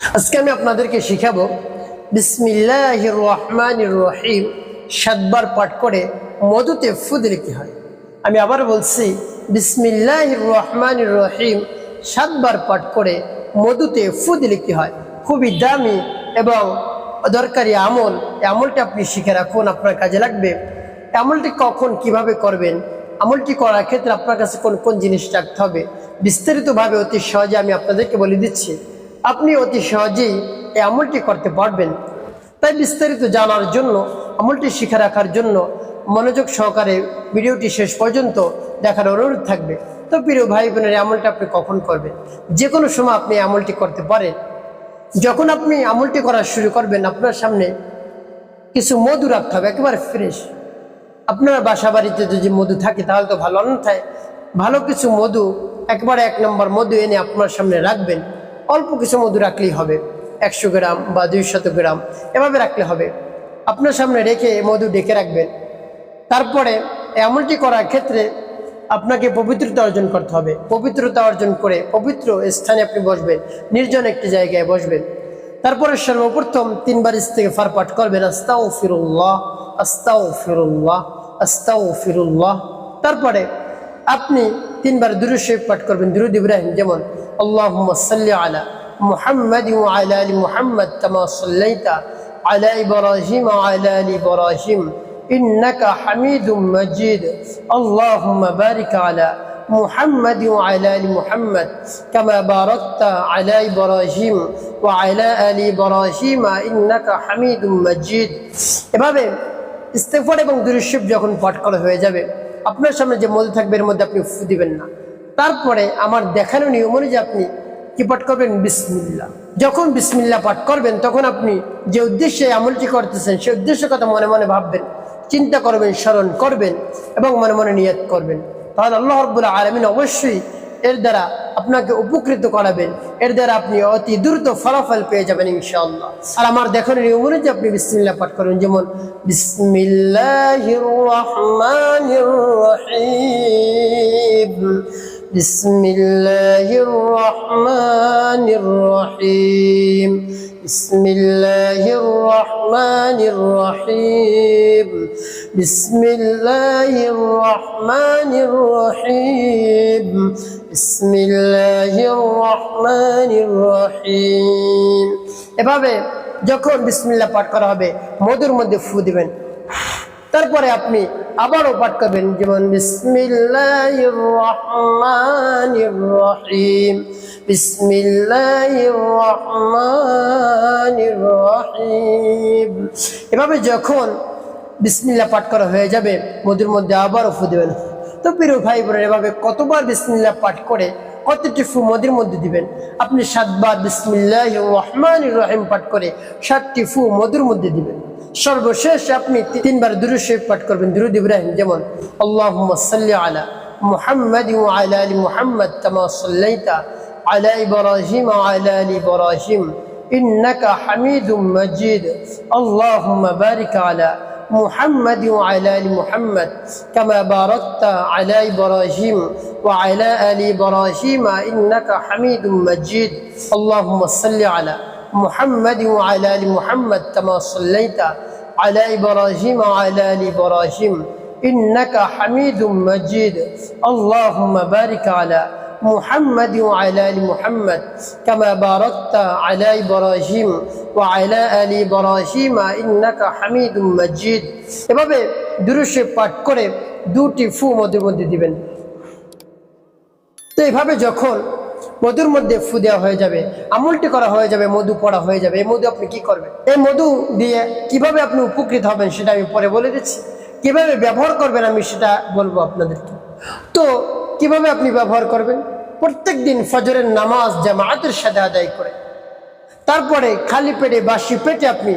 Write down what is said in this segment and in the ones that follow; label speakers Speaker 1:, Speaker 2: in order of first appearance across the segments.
Speaker 1: আজকে আমি আপনাদেরকে শিখাবো বিসমিল্লাহ রহমান রহিম। সাতবার পাঠ করে মধুতে ফু দিলে হয়? আমি আবার বলছি বিসমিল্লাহ রহমান রহিম, সাতবার পাঠ করে মধুতে ফু দিলে হয়? খুবই দামি এবং দরকারি আমল। আমলটা আপনি শিখে রাখুন, আপনার কাজে লাগবে। আমলটি কখন কীভাবে করবেন? আমলটি করার ক্ষেত্রে আপনার কাছে কোন কোন জিনিস রাখতে হবে? বিস্তারিতভাবে অতি সহজে আমি আপনাদেরকে বলে দিচ্ছি। আপনি অতি সহজেই এই আমলটি করতে পারবেন। তাই বিস্তারিত জানার জন্য, আমলটি শিখে রাখার জন্য মনোযোগ সহকারে ভিডিওটি শেষ পর্যন্ত দেখার অনুরোধ থাকবে। তো প্রিয় ভাই বোনের আমলটা আপনি কখন করবেন? যে কোনো সময় আপনি আমলটি করতে পারেন। যখন আপনি আমলটি করা শুরু করবেন, আপনার সামনে কিছু মধু রাখতে হবে, একেবারে ফ্রেশ আপনার বাসা বাড়িতে যদি মধু থাকে, তাহলে তো ভালো। অন্যথায় ভালো কিছু মধু, একবারে এক নম্বর মধু এনে আপনার সামনে রাখবেন। অল্প কিছু মধু রাখলেই হবে। একশো গ্রাম বা দুইশত গ্রাম, এভাবে রাখলে হবে। আপনার সামনে রেখে মধু ডেকে রাখবেন। তারপরে এমনটি করার ক্ষেত্রে আপনাকে পবিত্রতা অর্জন করতে হবে। পবিত্রতা অর্জন করে পবিত্র স্থানে আপনি বসবেন, নির্জন একটি জায়গায় বসবেন। তারপরে সর্বপ্রথম তিনবার থেকে ফার পাঠ করবেন আস্তাও ফিরুল্লাহ আস্তাও ফিরুল্লাহ আস্তাও ফিরুল্লাহ তারপরে আপনি তিনবার দুরুশরীফ পাঠ করবেন দুরুদ ইব্রাহিম যেমন আল্লাহ সাল্লি আলা মুহাম্মদ আলা আলী মুহাম্মদ কামা সাল্লাইতা আলা ইব্রাহিম আলা আলী ইব্রাহিম إنك حميد مجيد اللهم بارك على محمد وعلى آل محمد كما باركت على إبراهيم وعلى آل إبراهيم إنك حميد مجيد এভাবে ইস্তেগফার এবং দুরুশরীফ যখন পাঠ করা হয়ে যাবে আপনার সামনে যে মজা থাকবে, এর মধ্যে আপনি ফু দিবেন না। তারপরে আমার দেখানো নিয়ম অনুযায়ী আপনি কি পাঠ করবেন? বিসমিল্লা যখন বিসমিল্লা পাঠ করবেন, তখন আপনি যে উদ্দেশ্যে আমলটি করতেছেন সেই উদ্দেশ্যের কথা মনে মনে ভাববেন, চিন্তা করবেন, স্মরণ করবেন এবং মনে মনে নিয়ত করবেন। তাহলে আল্লাহ রব্বুল্লাহ আলমিন অবশ্যই এর দ্বারা আপনাকে উপকৃত করাবেন। এর দ্বারা আপনি অতি দ্রুত ফলাফল পেয়ে যাবেন ইনশাআল্লাহ। আর আমার দেখানোর নিয়ম যে আপনি বিসমিল্লা পাঠ করুন, যেমন বিসমিল্লাহির রহমানির রহিম بسم الله الرحمن الرحيم بسم الله الرحمن الرحيم بسم الله الرحمن الرحيم এভাবে যখন বিসমিল্লাহ পাঠ করা হবে মধুর মধ্যে ফু দিবেন তারপরে আপনি আবারও পাঠ করবেন যেমন বিসমিল্লাহির রহমানির এভাবে যখন বিসমিল্লাহ পাঠ করা হয়ে যাবে, মধুর মধ্যে আবারও ফু দেবেন। তো প্রিয় ভাই বোনের, এভাবে কতবার বিসমিল্লাহ পাঠ করে কতটি ফু মধুর মধ্যে দিবেন? আপনি সাতবার বিসমিল্লাহ রহমান রহিম পাঠ করে সাতটি ফু মধুর মধ্যে দিবেন। সর্বশেষ আপনি তিনবার দুরুদ শরীফ পাঠ করবেন দুরুদ ইব্রাহিম যেমন আল্লাহুম্মা সাল্লি আলা মুহাম্মাদ ওয়া আলা আলি মুহাম্মাদ কামা সাল্লাইতা আলা ইব্রাহিম ওয়া আলা আলি ইব্রাহিম ইন্নাকা হামিদুম মাজিদ আল্লাহুম্মা বারিক আলা محمد وعلى ال محمد كما باركت على ابراهيم وعلى ال ابراهيم انك حميد مجيد اللهم صل على محمد وعلى ال محمد كما صليت على ابراهيم وعلى ال ابراهيم انك حميد مجيد اللهم بارك على محمد وعلى ال محمد كما باركت على ابراهيم وعلى ال ابراهيم انك حميد مجيد এভাবে দুরুশে পাঠ করে দুটি ফু মধ্যে মধ্যে দিবেন তো এভাবে যখন মধুর মধ্যে ফু দেওয়া হয়ে যাবে, আমলটি করা হয়ে যাবে, মধু পড়া হয়ে যাবে। এই মধু আপনি কি করবেন? এই মধু দিয়ে কীভাবে আপনি উপকৃত হবেন সেটা আমি পরে বলে দিচ্ছি। কীভাবে ব্যবহার করবেন আমি সেটা বলব আপনাদেরকে। তো কীভাবে আপনি ব্যবহার করবেন? প্রত্যেক দিন ফজরের নামাজ জামায়াতের সাথে আদায় করে। তারপরে খালি পেটে বাসি পেটে আপনি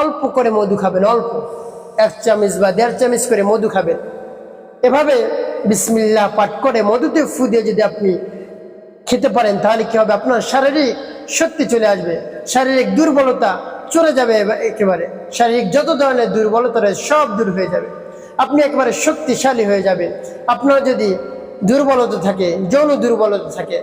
Speaker 1: অল্প করে মধু খাবেন, অল্প। এক চামচ বা দেড় চামচ করে মধু খাবেন। এভাবে বিসমিল্লাহ পাঠ করে মধুতে ফু দিয়ে যদি আপনি খেতে পারেন, তাহলে কি হবে? আপনার শারীরিক শক্তি চলে আসবে। শারীরিক দুর্বলতা চলে যাবে একেবারে। শারীরিক যত ধরনের দুর্বলতা রয়েছে, সব দূর হয়ে যাবে। আপনি একেবারে শক্তিশালী হয়ে যাবেন। আপনার যদি দুর্বলতা থাকে, যৌন দুর্বলতা থাকে,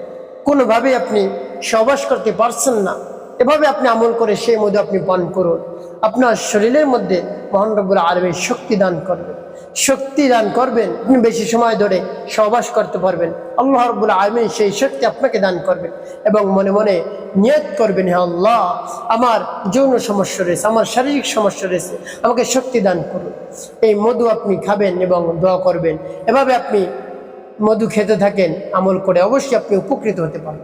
Speaker 1: কোনোভাবেই আপনি সবাস করতে পারছেন না। এভাবে আপনি আমল করে সেই মধ্যে আপনি পান করুন। আপনার শরীরের মধ্যে মহানরবুল আলমীর শক্তি দান করবেন। শক্তি দান করবেন, বেশি সময় ধরে সহবাস করতে পারবেন। আল্লাহ রবুল আলমিন সেই শক্তি আপনাকে দান করবেন এবং মনে মনে নিয়ত করবেন হ্যাঁ আল্লাহ, আমার যৌন সমস্যা রয়েছে, আমার শারীরিক সমস্যা রয়েছে, আমাকে শক্তি দান করুন। এই মধু আপনি খাবেন এবং দোয়া করবেন। এভাবে আপনি মধু খেতে থাকেন, আমল করে অবশ্যই আপনি উপকৃত হতে পারেন